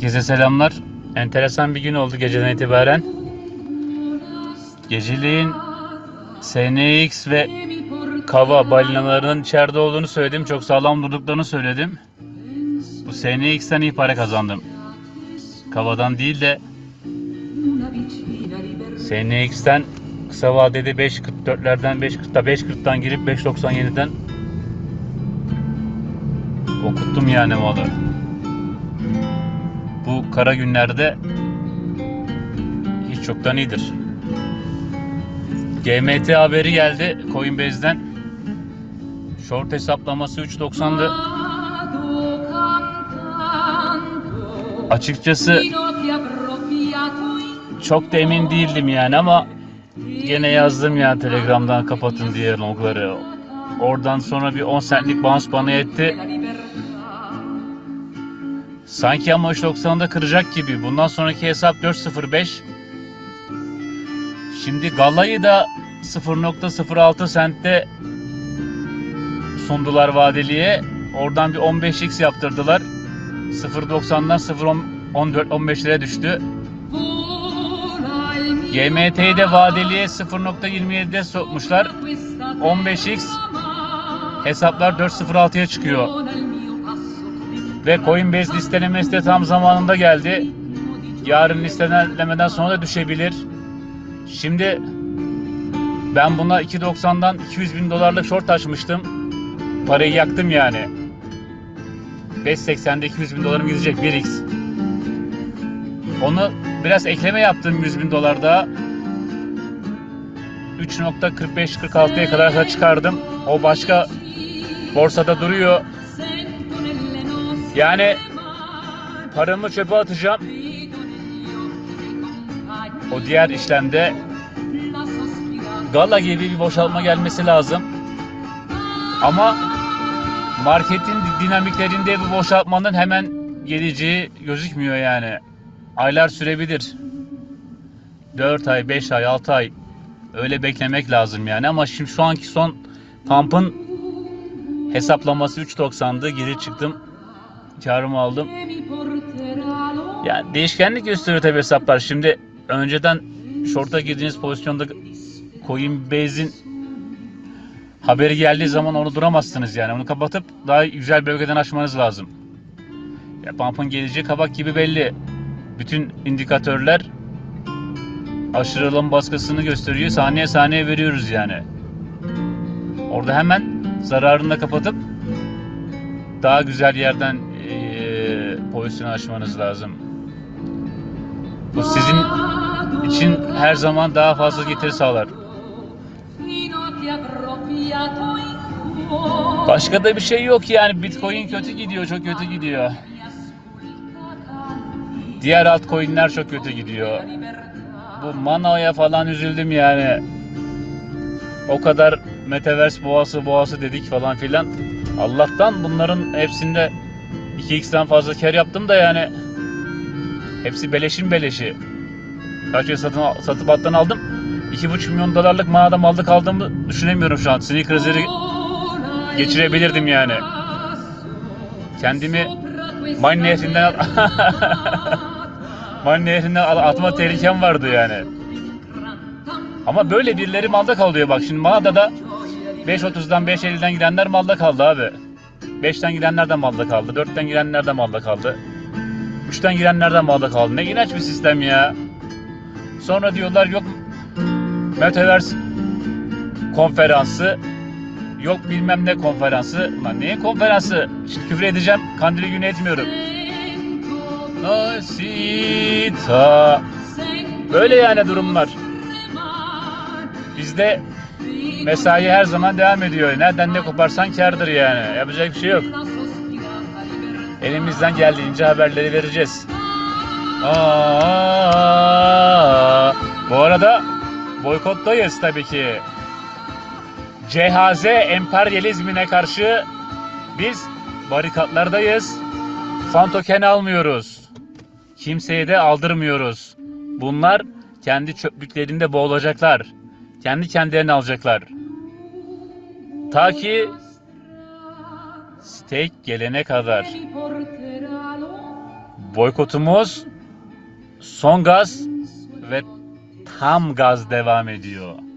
Herkese selamlar. Enteresan bir gün oldu geceden itibaren. Geceliğin SNX ve Kava balinalarının içeride olduğunu söyledim. Çok sağlam durduklarını söyledim. Bu SNX'ten iyi para kazandım. Kava'dan değil de SNX'ten kısa vadede 5.44'lerden 5.40'da 5.40'dan girip 5.97'den okuttum yani malı. Kara günlerde hiç çoktan iyidir. GMT haberi geldi Coinbase'den. Short hesaplaması 3.90'dı. Açıkçası çok da emin değildim yani ama gene yazdım ya Telegram'dan kapatın diye logları. Oradan sonra bir 10 centlik bounce bana yetti. Sanki ama 3.90'da kıracak gibi. Bundan sonraki hesap 4.05. Şimdi Gala'yı da 0.06 centte sundular vadeliye. Oradan bir 15x yaptırdılar. 0.90'dan 0.14-15 liraya düştü. GMT'yi de vadeliye 0.27'de sokmuşlar. 15x hesaplar 4.06'ya çıkıyor. Ve Coinbase listelemesi de tam zamanında geldi. Yarın listelemeden sonra da düşebilir. Şimdi ben buna 2.90'dan 200 bin dolarlık short açmıştım. Parayı yaktım yani. 5.80'de 200 bin dolarım gidecek 1x. Onu biraz ekleme yaptım 100 bin dolar daha. 3.45-46'ya kadar çıkardım. O başka borsada duruyor. Yani paramı çöpe atacağım. O diğer işlemde Gala gibi bir boşalma gelmesi lazım. Ama marketin dinamiklerinde bu boşaltmanın hemen geleceği gözükmüyor yani. Aylar sürebilir. 4 ay, 5 ay, 6 ay öyle beklemek lazım yani ama şimdi şu anki son pump'ın hesaplaması 3.90'dı. Geri çıktım. Karımı aldım. Yani değişkenlik gösteriyor tabii hesaplar. Şimdi önceden short'a girdiğiniz pozisyonda Coinbase'in haberi geldiği zaman onu duramazsınız yani. Onu kapatıp daha güzel bölgeden açmanız lazım. Ya pump'ın geleceği kabak gibi belli. Bütün indikatörler aşırılım baskısını gösteriyor. Saniye saniye veriyoruz yani. Orada hemen zararını da kapatıp daha güzel yerden pozisyonu açmanız lazım. Bu sizin için her zaman daha fazla getiri sağlar. Başka da bir şey yok yani. Bitcoin kötü gidiyor, çok kötü gidiyor. Diğer altcoin'ler çok kötü gidiyor. Bu Mana'ya falan üzüldüm yani. O kadar Metaverse boğası boğası dedik falan filan. Allah'tan bunların hepsinde 2x'ten fazla kar yaptım da yani hepsi beleşin beleşi. Kaç kez satın, satıp alttan aldım. 2,5 milyon dolarlık mağada malda kaldığımı düşünemiyorum şu an. Sneakers'leri geçirebilirdim yani. Kendimi Mine nehrinden Mine nehrinden atma tehlikem vardı yani. Ama böyle birileri malda kalıyor bak. Şimdi mağadada 5.30'dan 5.50'den gidenler malda kaldı abi. 5'ten gidenler de malda kaldı. 4'ten gidenler de malda kaldı. 3'ten girenler de malda kaldı. Ne inanç bir sistem ya. Sonra diyorlar yok Metaverse konferansı yok bilmem ne konferansı. Lan neye konferansı? Şimdi küfür edeceğim. Kandili günü etmiyorum. Böyle yani durumlar. Bizde mesai her zaman devam ediyor. Nereden ne koparsan kardır yani. Yapacak bir şey yok. Elimizden geldiğince haberleri vereceğiz. Bu arada boykottayız tabii ki. CHZ emperyalizmine karşı biz barikatlardayız. Fan token almıyoruz. Kimseye de aldırmıyoruz. Bunlar kendi çöplüklerinde boğulacaklar. Kendi kendilerini alacaklar. Ta ki stake gelene kadar. Boykotumuz son gaz ve tam gaz devam ediyor.